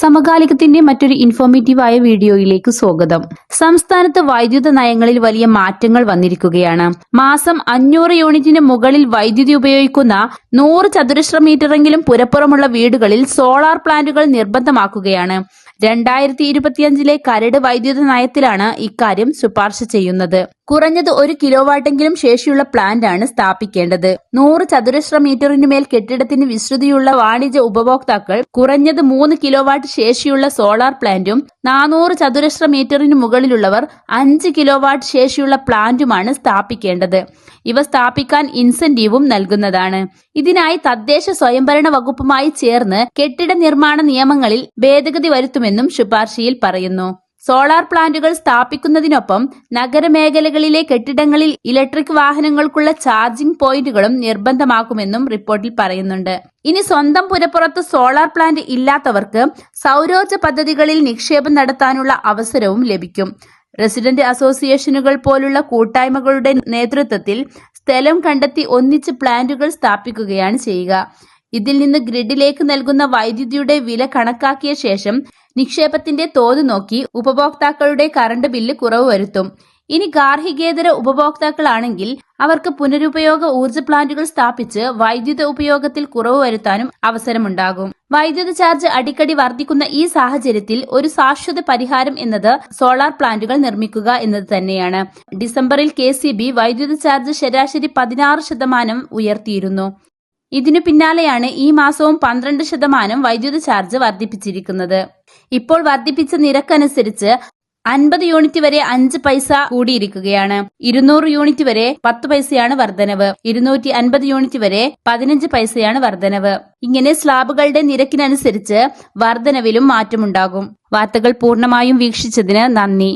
സമകാലികത്തിന്റെ മറ്റൊരു ഇൻഫോർമേറ്റീവായ വീഡിയോയിലേക്ക് സ്വാഗതം. സംസ്ഥാനത്ത് വൈദ്യുത നയങ്ങളിൽ വലിയ മാറ്റങ്ങൾ വന്നിരിക്കുകയാണ്. മാസം അഞ്ഞൂറ് യൂണിറ്റിന് മുകളിൽ വൈദ്യുതി ഉപയോഗിക്കുന്ന നൂറ് ചതുരശ്ര മീറ്ററെങ്കിലും പുരപ്പുറമുള്ള വീടുകളിൽ സോളാർ പ്ലാന്റുകൾ നിർബന്ധമാക്കുകയാണ്. രണ്ടായിരത്തി ഇരുപത്തിയഞ്ചിലെ കരട് വൈദ്യുത നയത്തിലാണ് ഇക്കാര്യം ശുപാർശ ചെയ്യുന്നത്. കുറഞ്ഞത് ഒരു കിലോവാട്ടെങ്കിലും ശേഷിയുള്ള പ്ലാന്റ് ആണ് സ്ഥാപിക്കേണ്ടത്. നൂറ് ചതുരശ്ര മീറ്ററിന് മേൽ കെട്ടിടത്തിന് വിശ്രുതിയുള്ള വാണിജ്യ ഉപഭോക്താക്കൾ കുറഞ്ഞത് മൂന്ന് കിലോവാട്ട് ശേഷിയുള്ള സോളാർ പ്ലാന്റും നാനൂറ് ചതുരശ്ര മീറ്ററിന് മുകളിലുള്ളവർ അഞ്ച് കിലോവാട്ട് ശേഷിയുള്ള പ്ലാന്റുമാണ് സ്ഥാപിക്കേണ്ടത്. ഇവ സ്ഥാപിക്കാൻ ഇൻസെന്റീവും നൽകുന്നതാണ്. ഇതിനായി തദ്ദേശ സ്വയംഭരണ വകുപ്പുമായി ചേർന്ന് കെട്ടിട നിർമ്മാണ നിയമങ്ങളിൽ ഭേദഗതി വരുത്തുമെന്നും ശുപാർശയിൽ പറയുന്നു. സോളാർ പ്ലാന്റുകൾ സ്ഥാപിക്കുന്നതിനൊപ്പം നഗരമേഖലകളിലെ കെട്ടിടങ്ങളിൽ ഇലക്ട്രിക് വാഹനങ്ങൾക്കുള്ള ചാർജിംഗ് പോയിന്റുകളും നിർബന്ധമാക്കുമെന്നും റിപ്പോർട്ടിൽ പറയുന്നുണ്ട്. ഇനി സ്വന്തം പുരപ്പുറത്ത് സോളാർ പ്ലാന്റ് ഇല്ലാത്തവർക്ക് സൗരോർജ പദ്ധതികളിൽ നിക്ഷേപം നടത്താനുള്ള അവസരവും ലഭിക്കും. റെസിഡന്റ് അസോസിയേഷനുകൾ പോലുള്ള കൂട്ടായ്മകളുടെ നേതൃത്വത്തിൽ സ്ഥലം കണ്ടെത്തി ഒന്നിച്ച് പ്ലാന്റുകൾ സ്ഥാപിക്കുകയാണ് ചെയ്യുക. ഇതിൽ നിന്ന് ഗ്രിഡിലേക്ക് നൽകുന്ന വൈദ്യുതിയുടെ വില കണക്കാക്കിയ ശേഷം നിക്ഷേപത്തിന്റെ തോത് നോക്കി ഉപഭോക്താക്കളുടെ കറണ്ട് ബില്ല് കുറവ് വരുത്തും. ഇനി ഗാർഹികേതര ഉപഭോക്താക്കളാണെങ്കിൽ അവർക്ക് പുനരുപയോഗ ഊർജ പ്ലാന്റുകൾ സ്ഥാപിച്ച് വൈദ്യുത ഉപയോഗത്തിൽ കുറവ് വരുത്താനും അവസരമുണ്ടാകും. വൈദ്യുത ചാർജ് അടിക്കടി വർദ്ധിക്കുന്ന ഈ സാഹചര്യത്തിൽ ഒരു ശാശ്വത പരിഹാരം എന്നത് സോളാർ പ്ലാന്റുകൾ നിർമ്മിക്കുക എന്നത് തന്നെയാണ്. ഡിസംബറിൽ കെ വൈദ്യുത ചാർജ് ശരാശരി പതിനാറ് ശതമാനം ഉയർത്തിയിരുന്നു. ഇതിനു പിന്നാലെയാണ് ഈ മാസവും പന്ത്രണ്ട് ശതമാനം വൈദ്യുത ചാർജ് വർദ്ധിപ്പിച്ചിരിക്കുന്നത്. ഇപ്പോൾ വർദ്ധിപ്പിച്ച നിരക്കനുസരിച്ച് അൻപത് യൂണിറ്റ് വരെ അഞ്ച് പൈസ കൂടിയിരിക്കുകയാണ്. ഇരുന്നൂറ് യൂണിറ്റ് വരെ പത്ത് പൈസയാണ് വർധനവ്. ഇരുന്നൂറ്റി അൻപത് യൂണിറ്റ് വരെ പതിനഞ്ച് പൈസയാണ് വർധനവ്. ഇങ്ങനെ സ്ലാബുകളുടെ നിരക്കിനനുസരിച്ച് വർധനവിലും മാറ്റമുണ്ടാകും. വാർത്തകൾ പൂർണമായും വീക്ഷിച്ചതിന് നന്ദി.